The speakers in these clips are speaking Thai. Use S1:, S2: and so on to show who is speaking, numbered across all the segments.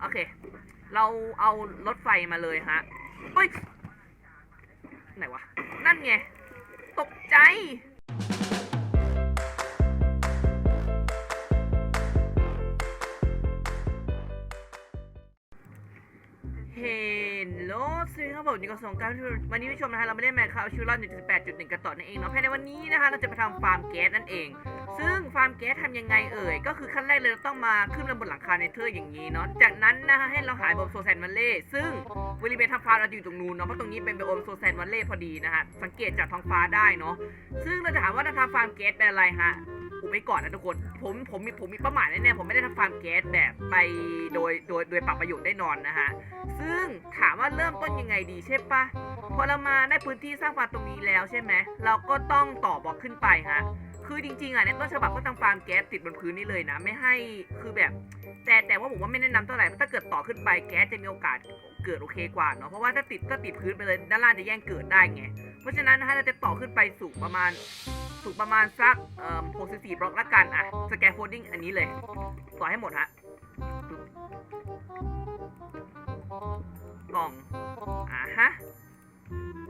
S1: โอเค เราเอารถไฟมาเลยฮะเฮ้ย ไหนวะ นั่นไง ตกใจ ลโลสวัสดีครับผมนี่ก็สงกรารวันนี้ผู้ชมนะฮะเราไม่ได้แมคคาวชิวรอน1.8.1กันต่อนั่นเองเนาะภายในวันนี้นะคะเราจะไปทำฟาร์มแก๊สนั่นเอง ซึ่งฟาร์มแก๊สทำยังไงเอ่ย ก็คือขั้นแรกเลยเราต้องมาขึ้นไปบนหลังคาเนเธอร์อย่างนี้เนาะ จากนั้นนะคะให้เราหายบนโซแซนวันเล่ซึ่งบริเวณทางฟ้าเราอยู่ตรงนู้นเนาะ เพราะตรงนี้เป็นไบโอมโซแซนวันเล่พอดีนะฮะสังเกตจากท้องฟ้าได้เนาะ ซึ่งเราจะถามว่าเราทำฟาร์มแก๊สเป็นอะไรฮะ ไว้ก่อนนะทุกคน ผมผมมีผมมีเป้าหมายแน่ๆผมไม่ได้ทำฟาร์มแก๊สแบบไปโดยโดยโดยปรับประโยชน์ได้นอนนะฮะ ซึ่งถามว่าเริ่มต้นยังไงดีใช่ปะพอเรามาได้พื้นที่สร้างฟาร์มตรงนี้แล้วใช่ไหมเราก็ต้องต่อบล็อกขึ้นไปฮะ คือจริงๆอะในต้นฉบับก็ทำฟาร์มแก๊สติดบนพื้นนี่เลยนะ ไม่ให้คือแบบ แต่แต่ว่าผมว่าไม่แนะนำเท่าไหร่เพราะถ้าเกิดต่อขึ้นไปแก๊สจะมีโอกาสเกิดโอเคกว่าเนาะเพราะว่าถ้าติดก็ติดพื้นไปเลยด้านล่างจะแย่งเกิดได้ไงเพราะฉะนั้นนะฮะเราจะต่อขึ้นไปสูงประมาณสูงประมาณสักเอ่อ64บล็อกละกันอะสแกนโฟลดิ้งอันนี้เลย ต่อให้หมดฮะกล่องอ่าฮะ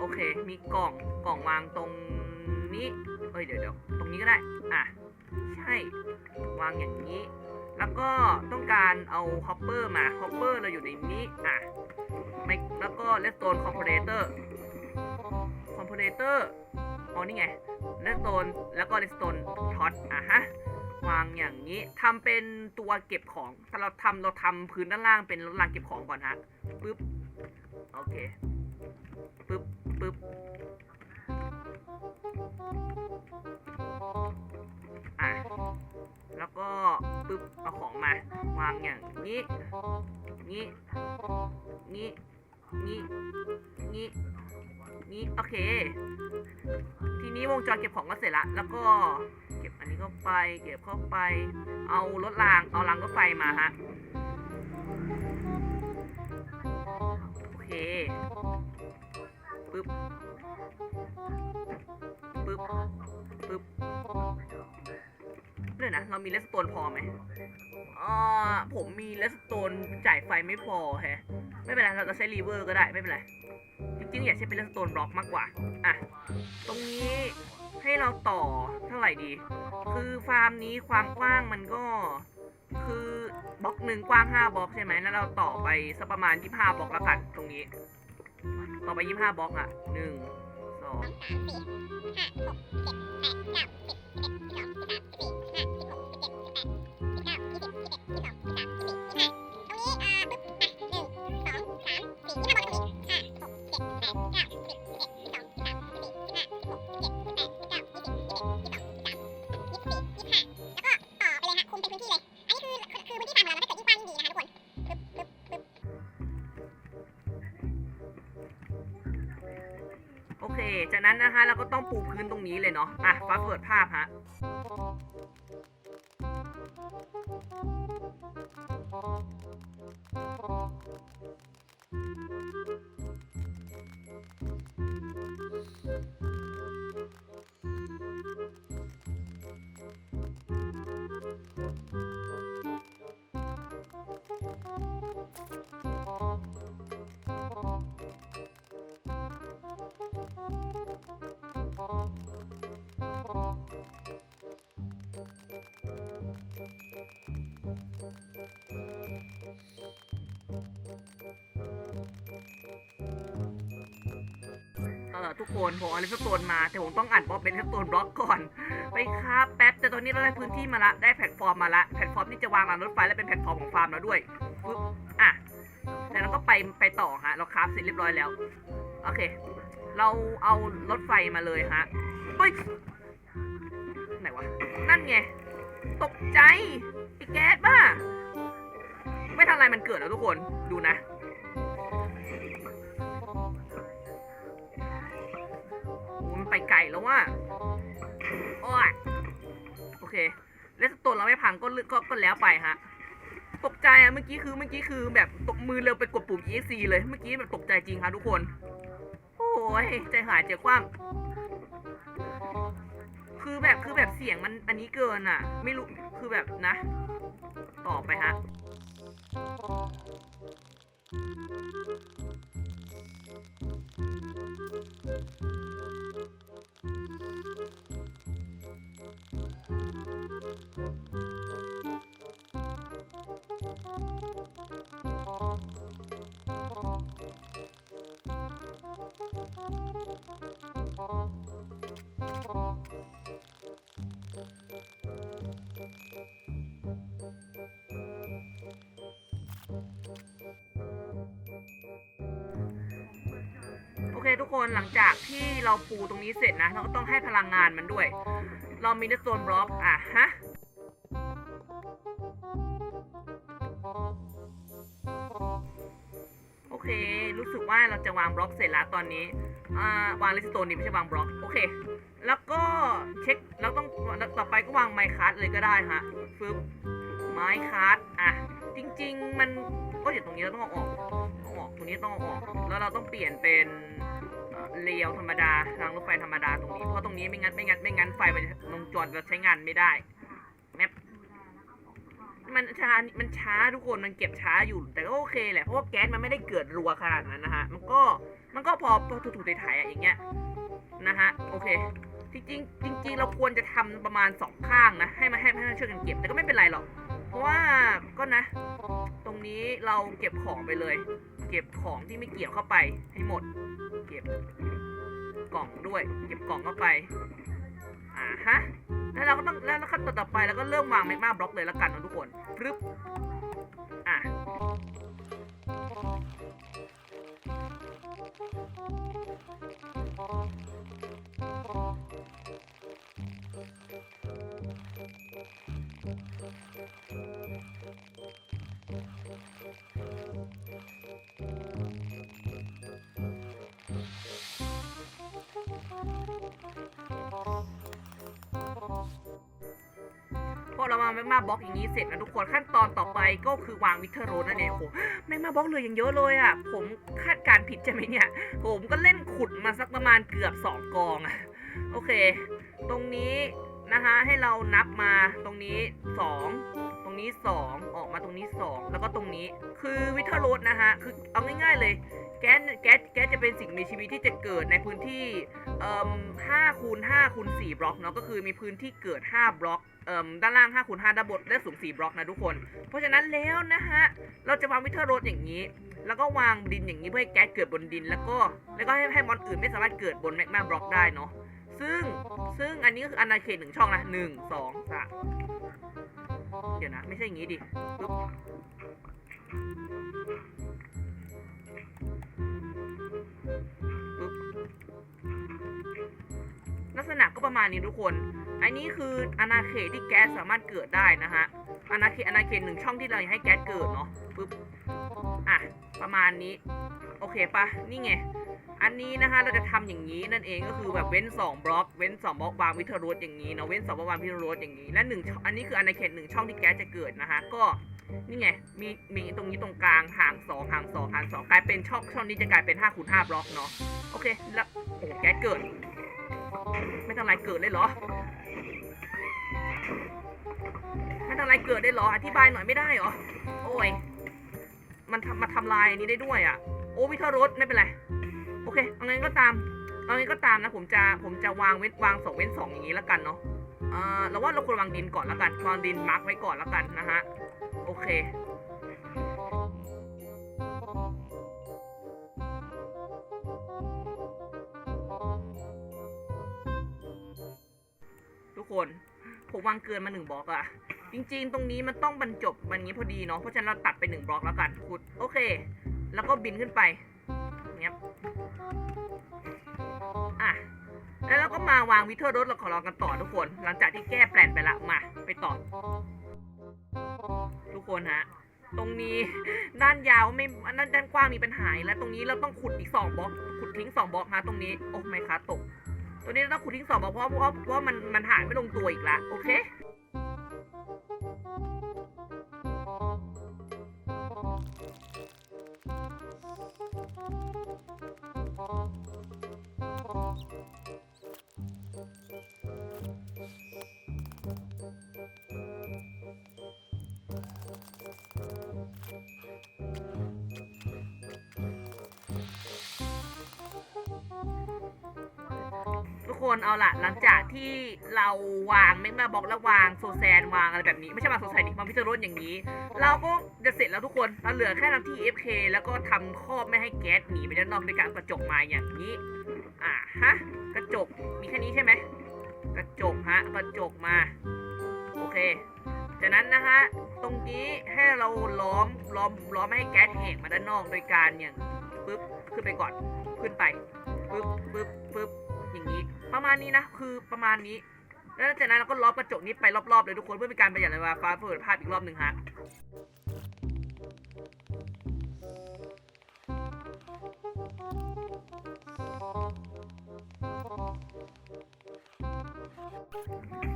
S1: โอเค มีกล่องกล่องวางตรงนี้เอ้ยเดี๋ยวเดี๋ยวตรงนี้ก็ได้ อะ ใช่ วางอย่างนี้ แล้วก็ต้องการเอาฮอปเปอร์มาฮอปเปอร์เราอยู่ในนี้ อะไม่แล้วก็เลสโตนคอมเพลเตอร์คอมเพลเตอร์อ๋อนี่ไงเลสโตนแล้วก็เลสโตนท็อตอะฮะวางอย่างนี้ทำเป็นตัวเก็บของถ้าเราทำเราทำพื้นด้านล่างเป็นรางเก็บของก่อนฮะปึ๊บโอเค ปึ๊บอะแล้วก็ปึ๊บเอาของมาวางอย่างนี้ นี้ นี้ นี้ นี้ นี้ โอเค ทีนี้วงจรเก็บของก็เสร็จละ แล้วก็เก็บอันนี้เข้าไป เก็บเข้าไป เอารถราง เอารางรถไฟมาฮะ โอเค ปึ๊บปึ๊บปึ๊บเดี๋ยนะเรามีเลสโตนพอไหมอ่าผมมีเลสโตนจ่ายไฟไม่พอแฮะไม่เป็นไรเราจะใช้รีเวอร์ก็ได้ไม่เป็นไรจริงๆอยากใช้เป็นเลสโตนบล็อกมากกว่าอะตรงนี้ให้เราต่อเท่าไหร่ดี คือฟาร์มนี้ความกว้างมันก็คือบล็อกหนึ่งกว้าง 5บล็อกใช่ไหมแล้วเราต่อไปสักประมาณ25บล็อกล้วกันตรงนี้ ต่อไปยี่ห้าบล็อกอะหนึ่งสอง
S2: สามสี่ห้าหกเจ็ดแปดเก้าสิบสิบเอ็ดสิบสองสิบสามสิบสี่
S1: โอเค จากนั้นนะคะเราก็ต้องปูพื้นตรงนี้เลยเนาะอะฟ้าเปิดภาพฮะ อทุกคนผมเอาเลสโตนมาแต่ผมต้องอัดบล็อกเป็นเลสโตนบล็อกก่อน ไปครับแป๊บแต่ตอนนี้เราได้พื้นที่มาละได้แพลตฟอร์มมาละแพลตฟอร์มนี่จะวางรางรถไฟและเป็นแพลตฟอร์มของฟาร์มเราด้วยปึ๊บอะแล้วเราก็ไปไปต่อฮะเราคราฟเสร็จเรียบร้อยแล้วโอเค เราเอารถไฟมาเลยฮะเฮ้ยไหนวะนั่นไงตกใจไอ้แก๊สบ้าไม่ทันไรมันเกิดแล้วทุกคนดูนะ ไปไกลแล้วว่ะโอ้ยโอเคเลสโตนเราไม่พังก็ลึกก็ก็แล้วไปฮะ ตกใจอะเมื่อกี้คือเมื่อกี้คือแบบตกมือเร็วไปกดปุ่ม EXC เลย เมื่อกี้แบบตกใจจริงค่ะทุกคน โอ้ยใจหายใจคว่ำคือแบบคือแบบเสียงมันอันนี้เกินอะไม่รู้คือแบบนะ ต่อไปฮะ เคทุกคนหลังจากที่เราปูตรงนี้เสร็จนะ เราก็ต้องให้พลังงานมันด้วย เรามีในโซนบล็อกอะฮะโอเค รู้สึกว่าเราจะวางบล็อกเสร็จแล้วตอนนี้อ่าวางเลสโตนนี่ไม่ใช่วางบล็อกโอเค แล้วก็เช็คเราต้องต่อไปก็วางไมค์คัสเลยก็ได้ฮะฟึบไม้คัสอะจริง ๆ มันก็อยู่ตรงนี้เราต้องเอาออกเอาออกตรงนี้ต้องเอาออก แล้วเราต้องเปลี่ยนเป็น เอ่อเรียวธรรมดารางรถไฟธรรมดาตรงนี้ เพราะตรงนี้ไม่งั้นไม่งั้นไม่งั้นไฟมันจะวงจรเราใช้งานไม่ได้แมปมันช้า มันช้าทุกคน มันเก็บช้าอยู่ แต่ก็โอเคแหละ เพราะว่าแก๊สมันไม่ได้เกิดรัวขนาดนั้นนะฮะ มันก็ มันก็พอพอถูกๆไถๆอะอย่างเงี้ยนะฮะ โอเค จริงๆจริง ๆ เราควรจะทำประมาณสองข้างนะ ให้มันให้ให้มันช่วยกันเก็บ แต่ก็ไม่เป็นไรหรอก เพราะว่าก็นะ ตรงนี้เราเก็บของไปเลย เก็บของที่ไม่เกี่ยวเข้าไปให้หมด เก็บกล่องด้วย เก็บกล่องเข้าไป อ่าฮะ แล้วเราก็ต้องแล้วขั้นตอนต่อไปเราก็เริ่มวางแมกมาบล็อกเลยละกันนะทุกคนปึ๊บอะ เราวางแมกมาบล็อกอย่างนี้เสร็จนะทุกคนขั้นตอนต่อไปก็คือวางวิเทอร์โรดนั่นเองโอ้โหแมกมาบล็อกเลยอย่างเยอะเลยอะผมคาดการผิดใช่ไหมเนี่ยผมก็เล่นขุดมาสักประมาณเกือบ 2 กองอะโอเค ตรงนี้นะคะให้เรานับมาตรงนี้ 2 ตรงนี้ 2 ออกมาตรงนี้ 2 แล้วก็ตรงนี้คือวิเทอร์โรดนะฮะคือเอาง่ายๆเลยแก๊สแก๊สแก๊สจะเป็นสิ่งมีชีวิตที่จะเกิดในพื้นที่เอ่อ5คูณ5คูณ4บล็อกเนาะก็คือมีพื้นที่เกิด 5 บล็อก ด้านล่าง5คูณ5ด้านบนและสูง 4 บล็อกนะทุกคน เพราะฉะนั้นแล้วนะฮะ เราจะวางวิเทอร์โรดอย่างนี้ แล้วก็วางดินอย่างนี้เพื่อให้แก๊สเกิดบนดิน แล้วก็ แล้วก็ให้ให้มอนอื่นไม่สามารถเกิดบนแมกมาบล็อกได้เนาะ ซึ่ง ซึ่งอันนี้ก็คืออาณาเขตหนึ่งช่องนะหนึ่งสองสามเดี๋ยวนะ ไม่ใช่อย่างนี้ดิปึ๊บ ษณะก็ประมาณนี้ทุกคน อันนี้คืออาณาเขตที่แก๊สสามารถเกิดได้นะฮะอาณาเขตอาณาเขตหนึ่งช่องที่เราให้แก๊สเกิดเนาะปึ๊บอะประมาณนี้ โอเคปะนี่ไง อันนี้นะคะเราจะทำอย่างนี้นั่นเองก็คือแบบเว้น 2 บล็อก เว้น 2 บล็อกวางวิทรุสอย่างนี้เนาะเว้น2บล็อกวางวิทรุสอย่างนี้ และหนึ่งอันนี้คืออาณาเขตหนึ่งช่องที่แก๊สจะเกิดนะคะก็นี่ไงมีมีตรงนี้ตรงกลางห่างสองห่างสองห่างสองกลายเป็นช่องช่องนี้จะกลายเป็น5คูณ5บล็อกเนาะโอเคแล้วแก๊สเกิด ไม่ทำลายเกิดเลยเหรอ ไม่ทำลายเกิดได้เหรอ อธิบายหน่อยไม่ได้เหรอ โอ้ย มันทำมาทำลายนี้ได้ด้วยอะ โอ้วิเทอร์รถไม่เป็นไร โอเคเอาไงก็ตามเอาไงก็ตามนะ ผมจะผมจะวางเว้นวางสองเว้นสองอย่างนี้แล้วกันเนาะอ่าเราว่าเราควรวางดินก่อนแล้วกันวางดินมาร์กไว้ก่อนแล้วกันนะฮะ โอเค คนผมวางเกินมาหนึ่งบล็อกอะจริง ๆ ตรงนี้มันต้องบรรจบมันงี้พอดีเนาะเพราะฉะนั้นเราตัดไปหนึ่งบล็อกแล้วกันขุดโอเค แล้วก็บินขึ้นไปเงี้ยอะแล้วเราก็มาวางวิเทอร์รถเราขอลองกันต่อทุกคน หลังจากที่แก้แปลนไปละมาไปต่อ ทุกคนฮะตรงนี้ด้านยาวไม่ด้านด้านกว้างมีปัญหาแล้วตรงนี้เราต้องขุดอีกสองบล็อกขุดทิ้งสองบล็อกฮะตรงนี้โอ้ไม่คะตก วนี้เราต้องขุดทิ้งสอบเพราะว่าเพราะว่าเพราะว่ามันมันหายไม่ลงตัวอีกละโอเค คนเอาละหลังจากที่เราวางเมกมาบอกแล้ววางโซแซนวางอะไรแบบนี้ ไม่ใช่วางโซแซนดิวางพิจารณอย่างนี้ เราก็จะเสร็จแล้วทุกคนเราเหลือแค่ทำที่ FK แล้วก็ทำครอบไม่ให้แก๊สหนีไปด้านนอกในการกระจกมาอย่างนี้อ่าฮะกระจกมีแค่นี้ใช่ไหมกระจกฮะกระจกมาโอเคจากนั้นนะฮะตรงนี้ให้เราล้อมล้อมล้อมไม่ให้แก๊สแหกมาด้านนอกโดยการอย่างปึ๊บขึ้นไปก่อนขึ้นไปปึ๊บปึ๊บ ประมาณนี้นะ คือประมาณนี้ แล้วจากนั้นเราก็ล้อมกระจกนี้ไปรอบๆเลยทุกคนเพื่อเป็นการประหยัดเวลาฟ้าเปิดภาพอีกรอบหนึ่งฮะ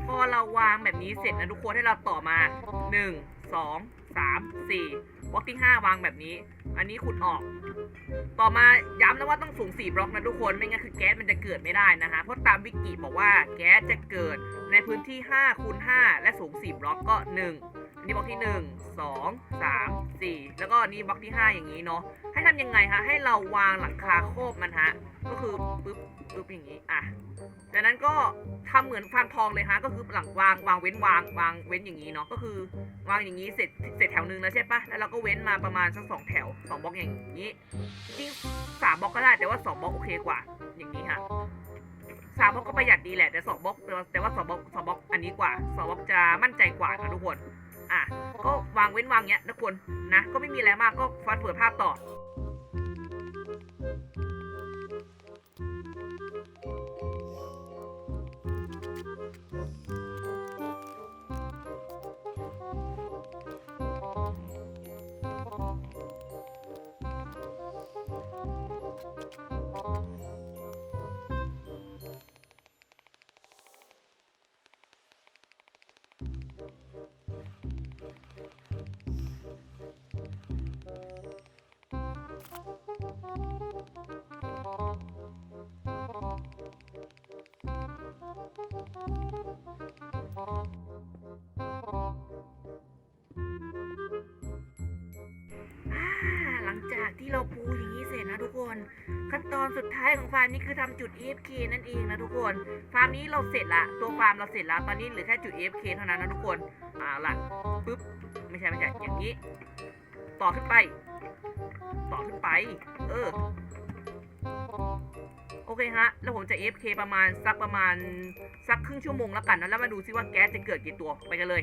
S1: พอเราวางแบบนี้เสร็จนะทุกคนให้เราต่อมา 1 2 3 4บล็อกที่5วางแบบนี้ อันนี้ขุดออก ต่อมาย้ำนะว่าต้องสูง 4 บล็อกนะทุกคน ไม่งั้นคือแก๊สมันจะเกิดไม่ได้นะฮะ เพราะตามวิกิบอกว่าแก๊สจะเกิดในพื้นที่5คูณ5และสูง 4 บล็อกก็ 1นนี้บล็อกที่ 1 2 3 4 แล้วก็นี่บล็อกที่ 5 อย่างนี้เนาะ ทำยังไงฮะ ให้เราวางหลังคาโคบมันฮะ ก็คือปึ๊บปึ๊บอย่างนี้ อะจากนั้นก็ทำเหมือนฟางทองเลยฮะ ก็คือหลังวางวางเว้นวางวางเว้นอย่างนี้เนาะ ก็คือวางอย่างนี้เสร็จเสร็จแถวหนึ่งแล้วใช่ปะแล้วเราก็เว้นมาประมาณสักสองแถวสองบล็อกอย่างนี้ จริงสามบล็อกก็ได้แต่ว่าสองบล็อกโอเคกว่า อย่างนี้ฮะสามบล็อกก็ประหยัดดีแหละแต่สองบล็อกแต่ว่าแต่ว่าสองบล็อกสองบล็อกอันนี้กว่าสองบล็อกจะมั่นใจกว่านะทุกคน อะ ก็วางเว้นวางเนี้ยนะคนนะ ก็ไม่มีอะไรมากก็ฟัดเปิดภาพต่อ ที่เราปูอย่างนี้ คน ขั้นตอนสุดท้ายของฟาร์มนี้คือทำจุด EFK นั่นเองนะทุกคน ฟาร์มนี้เราเสร็จละตัวฟาร์มเราเสร็จแล้วตอนนี้เหลือแค่จุด EFK เท่านั้นนะทุกคนเอาล่ะปึ๊บไม่ใช่ไม่ใช่อย่างนี้ ต่อขึ้นไป ต่อขึ้นไป เออโอเคฮะ แล้วผมจะ AFK ประมาณสักประมาณสักครึ่งชั่วโมงแล้วกันนะแล้วมาดูซิว่าแก๊สจะเกิดกี่ตัวไปกันเลย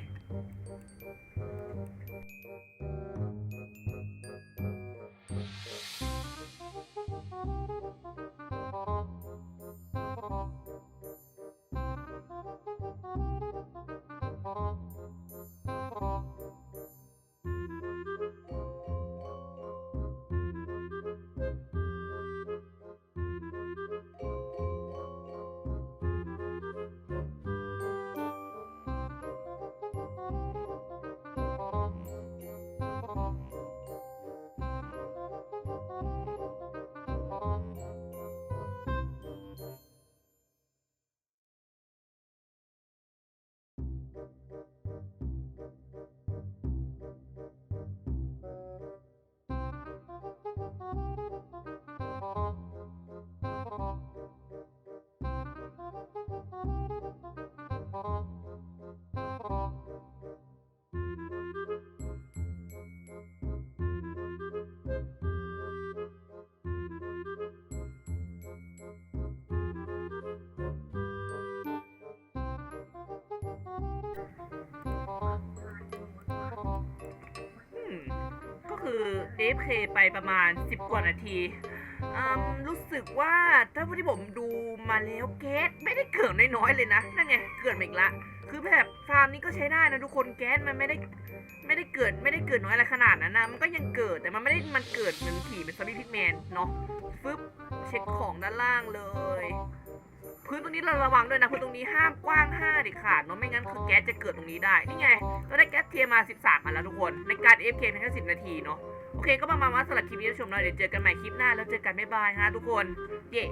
S1: คือ AFK ไปประมาณ 10 กว่านาทีรู้สึกว่าถ้าที่ผมดูมาแล้วแก๊สไม่ได้เกิดน้อยๆเลยนะนั่นไงเกิดมาอีกละ คือแบบฟาร์มนี้ก็ใช้ได้นะทุกคนแก๊สมันไม่ได้ไม่ได้เกิดไม่ได้เกิดน้อยอะไรขนาดนั้นนะมันก็ยังเกิดแต่มันไม่ได้มันเกิดเหมือนผีเป็นซอมบี้พิกแมนเนาะฟึบเช็คของด้านล่างเลย พื้นตรงนี้เราระวังด้วยนะพื้นตรงนี้ห้ามกว้าง5เด็ดขาดเนาะไม่งั้นคือแก๊สจะเกิดตรงนี้ได้นี่ไงเราได้แก๊สเทียมมา 13อันแล้วทุกคนในการ FK เพียงแค่10 นาทีเนาะโอเคก็ประมาณว่าสำหรับคลิปนี้นผู้ชมเนาเดี๋ยวเจอกันใหม่คลิปหน้าแล้วเจอกันบ๊ายบายฮะทุกคนเย้